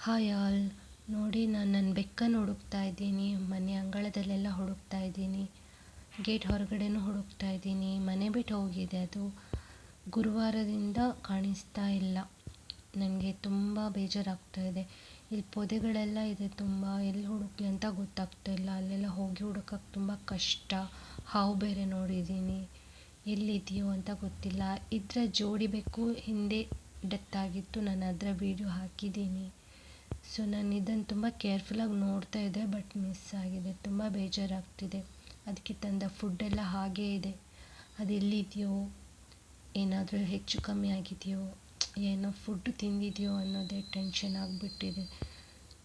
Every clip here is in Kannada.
ಹಾಯ್ ಆಲ್ ನೋಡಿ ನಾನು ನನ್ನ ಬೆಕ್ಕನ್ನು ಹುಡುಕ್ತಾ ಇದ್ದೀನಿ. ಮನೆ ಅಂಗಳದಲ್ಲೆಲ್ಲ ಹುಡುಕ್ತಾ ಇದ್ದೀನಿ. ಗೇಟ್ ಹೊರಗಡೆನೂ ಹುಡುಕ್ತಾ ಇದ್ದೀನಿ. ಮನೆ ಬಿಟ್ಟು ಹೋಗಿದೆ ಅದು. ಗುರುವಾರದಿಂದ ಕಾಣಿಸ್ತಾ ಇಲ್ಲ. ನನಗೆ ತುಂಬ ಬೇಜಾರಾಗ್ತಾ ಇದೆ. ಇಲ್ಲಿ ಪೊದೆಗಳೆಲ್ಲ ಇದೆ ತುಂಬ. ಎಲ್ಲಿ ಹುಡುಕಲಿ ಅಂತ ಗೊತ್ತಾಗ್ತಾ ಇಲ್ಲ. ಅಲ್ಲೆಲ್ಲ ಹೋಗಿ ಹುಡುಕಕ್ಕೆ ತುಂಬ ಕಷ್ಟ. ಹಾವು ಬೇರೆ ನೋಡಿದ್ದೀನಿ. ಎಲ್ಲಿದೆಯೋ ಅಂತ ಗೊತ್ತಿಲ್ಲ. ಇದರ ಜೋಡಿ ಬೆಕ್ಕು ಹಿಂದೆ ಡೆತ್ ಆಗಿತ್ತು. ನಾನು ಅದರ ವೀಡಿಯೋ ಹಾಕಿದ್ದೀನಿ. ಸೊ ನಾನು ಇದನ್ನು ತುಂಬ ಕೇರ್ಫುಲ್ಲಾಗಿ ನೋಡ್ತಾ ಇದ್ದೆ ಬಟ್ ಮಿಸ್ ಆಗಿದೆ. ತುಂಬ ಬೇಜಾರಾಗ್ತಿದೆ. ಅದಕ್ಕೆ ತಂದ ಫುಡ್ಡೆಲ್ಲ ಹಾಗೇ ಇದೆ. ಅದು ಎಲ್ಲಿದೆಯೋ? ಏನಾದರೂ ಹೆಚ್ಚು ಕಮ್ಮಿ ಆಗಿದೆಯೋ? ಏನೋ ಫುಡ್ ತಿಂದಿದೆಯೋ ಅನ್ನೋದೇ ಟೆನ್ಷನ್ ಆಗಿಬಿಟ್ಟಿದೆ.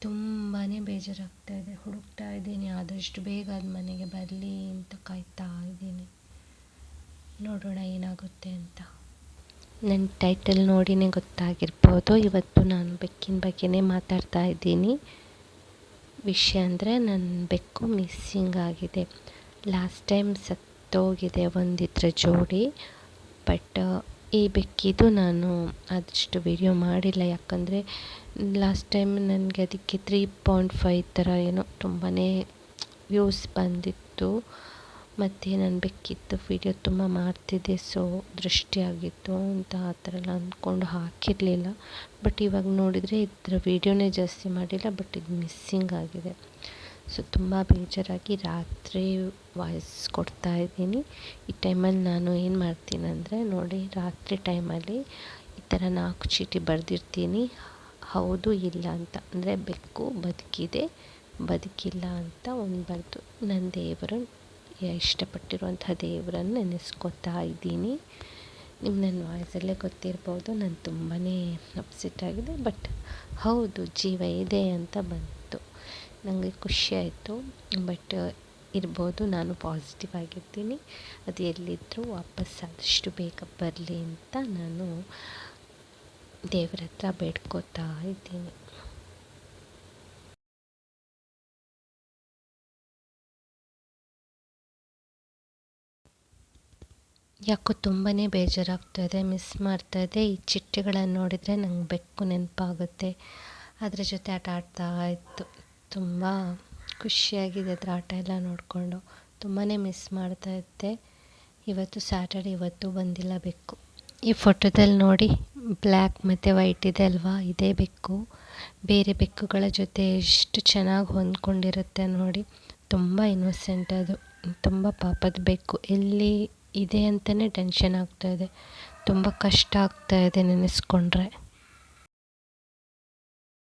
ತುಂಬಾ ಬೇಜಾರಾಗ್ತಾ ಇದೆ. ಹುಡುಕ್ತಾ ಇದ್ದೀನಿ. ಆದಷ್ಟು ಬೇಗ ಅದು ಮನೆಗೆ ಬರಲಿ ಅಂತ ಕಾಯ್ತಾ ಇದ್ದೀನಿ. ನೋಡೋಣ ಏನಾಗುತ್ತೆ ಅಂತ. ನನ್ನ ಟೈಟಲ್ ನೋಡಿನೇ ಗೊತ್ತಾಗಿರ್ಬೋದು. ಇವತ್ತು ನಾನು ಬೆಕ್ಕಿನ ಬಗ್ಗೆನೇ ಮಾತಾಡ್ತಾ ಇದ್ದೀನಿ. ವಿಷಯ ಅಂದರೆ ನನ್ನ ಬೆಕ್ಕು ಮಿಸ್ಸಿಂಗ್ ಆಗಿದೆ. ಲಾಸ್ಟ್ ಟೈಮ್ ಸತ್ತೋಗಿದೆ ಒಂದಿದ್ರ ಜೋಡಿ. ಬಟ್ ಈ ಬೆಕ್ಕಿದು ನಾನು ಅದಷ್ಟು ವಿಡಿಯೋ ಮಾಡಿಲ್ಲ. ಯಾಕಂದರೆ ಲಾಸ್ಟ್ ಟೈಮ್ ನನಗೆ ಅದಕ್ಕೆ ತ್ರೀ ಪಾಯಿಂಟ್ ಫೈವ್ ಥರ ಏನೋ ತುಂಬಾ ವ್ಯೂಸ್ ಬಂದಿತ್ತು. ಮತ್ತು ನಾನು ಬೇಕಿತ್ತು? ವಿಡಿಯೋ ತುಂಬ ಮಾಡ್ತಿದ್ದೆ ಸೊ ದೃಷ್ಟಿಯಾಗಿತ್ತು. ಅಂತ ಆ ಥರ ಎಲ್ಲ ಅಂದ್ಕೊಂಡು ಹಾಕಿರಲಿಲ್ಲ. ಬಟ್ ಇವಾಗ ನೋಡಿದರೆ ಇದರ ವಿಡಿಯೋನೇ ಜಾಸ್ತಿ ಮಾಡಿಲ್ಲ ಬಟ್ ಇದು ಮಿಸ್ಸಿಂಗ್ ಆಗಿದೆ. ಸೊ ತುಂಬ ಬೇಜಾರಾಗಿ ರಾತ್ರಿ ವಾಯ್ಸ್ ಕೊಡ್ತಾ ಇದ್ದೀನಿ. ಈ ಟೈಮಲ್ಲಿ ನಾನು ಏನು ಮಾಡ್ತೀನಿ ಅಂದರೆ, ನೋಡಿ ರಾತ್ರಿ ಟೈಮಲ್ಲಿ ಈ ಥರ ನಾಲ್ಕು ಚೀಟಿ ಬರೆದಿರ್ತೀನಿ. ಹೌದು, ಇಲ್ಲ ಅಂತ. ಅಂದರೆ ಬೆಕ್ಕು ಬದುಕಿದೆ, ಬದುಕಿಲ್ಲ ಅಂತ ಒಂದು ಬರೆದು. ನನ್ನ ದೇವರು ಇಷ್ಟಪಟ್ಟಿರುವಂಥ ದೇವರನ್ನು ನೆನೆಸ್ಕೊತಾ ಇದ್ದೀನಿ. ನಿಮ್ಮ ನನ್ನ ವಾಯ್ಸಲ್ಲೇ ಗೊತ್ತಿರ್ಬೋದು, ನಾನು ತುಂಬಾ ಅಪ್ಸೆಟ್ ಆಗಿದೆ ಬಟ್ ಹೌದು, ಜೀವ ಇದೆ ಅಂತ ಬಂತು. ನನಗೆ ಖುಷಿ ಆಯಿತು ಬಟ್ ಇರ್ಬೋದು, ನಾನು ಪಾಸಿಟಿವ್ ಆಗಿರ್ತೀನಿ. ಅದು ಎಲ್ಲಿದ್ದರೂ ವಾಪಸ್ ಆದಷ್ಟು ಬೇಗ ಬರಲಿ ಅಂತ ನಾನು ದೇವ್ರ ಹತ್ರ ಬೇಡ್ಕೋತಾ ಇದ್ದೀನಿ. ಯಾಕೋ ತುಂಬಾ ಬೇಜಾರಾಗ್ತಾಯಿದೆ ಮಿಸ್ ಮಾಡ್ತಾಯಿದ್ದೆ ಈ ಚಿಟ್ಟೆಗಳನ್ನು ನೋಡಿದರೆ ನಂಗೆ ಬೆಕ್ಕು ನೆನಪಾಗುತ್ತೆ. ಅದ್ರ ಜೊತೆ ಆಟ ಆಡ್ತಾ ಇತ್ತು. ತುಂಬ ಖುಷಿಯಾಗಿದೆ ಅದರ ಆಟ ಎಲ್ಲ ನೋಡಿಕೊಂಡು. ತುಂಬಾ ಮಿಸ್ ಮಾಡ್ತಾ ಇದ್ದೆ. ಇವತ್ತು ಸ್ಯಾಟರ್ಡೆ ಇವತ್ತು ಬಂದಿಲ್ಲ ಬೆಕ್ಕು. ಈ ಫೋಟೋದಲ್ಲಿ ನೋಡಿ ಬ್ಲ್ಯಾಕ್ ಮತ್ತು ವೈಟ್ ಇದೆ ಅಲ್ವಾ? ಇದೇ ಬೆಕ್ಕು. ಬೇರೆ ಬೆಕ್ಕುಗಳ ಜೊತೆ ಎಷ್ಟು ಚೆನ್ನಾಗಿ ಹೊಂದ್ಕೊಂಡಿರುತ್ತೆ ನೋಡಿ. ತುಂಬ ಇನ್ನೋಸೆಂಟ್ ಅದು. ತುಂಬ ಪಾಪದ ಬೆಕ್ಕು. ಎಲ್ಲಿ ಇದೆ ಅಂತಲೇ ಟೆನ್ಷನ್ ಆಗ್ತಾಯಿದೆ ತುಂಬ ಕಷ್ಟ ಆಗ್ತಾಯಿದೆ ನೆನೆಸ್ಕೊಂಡ್ರೆ.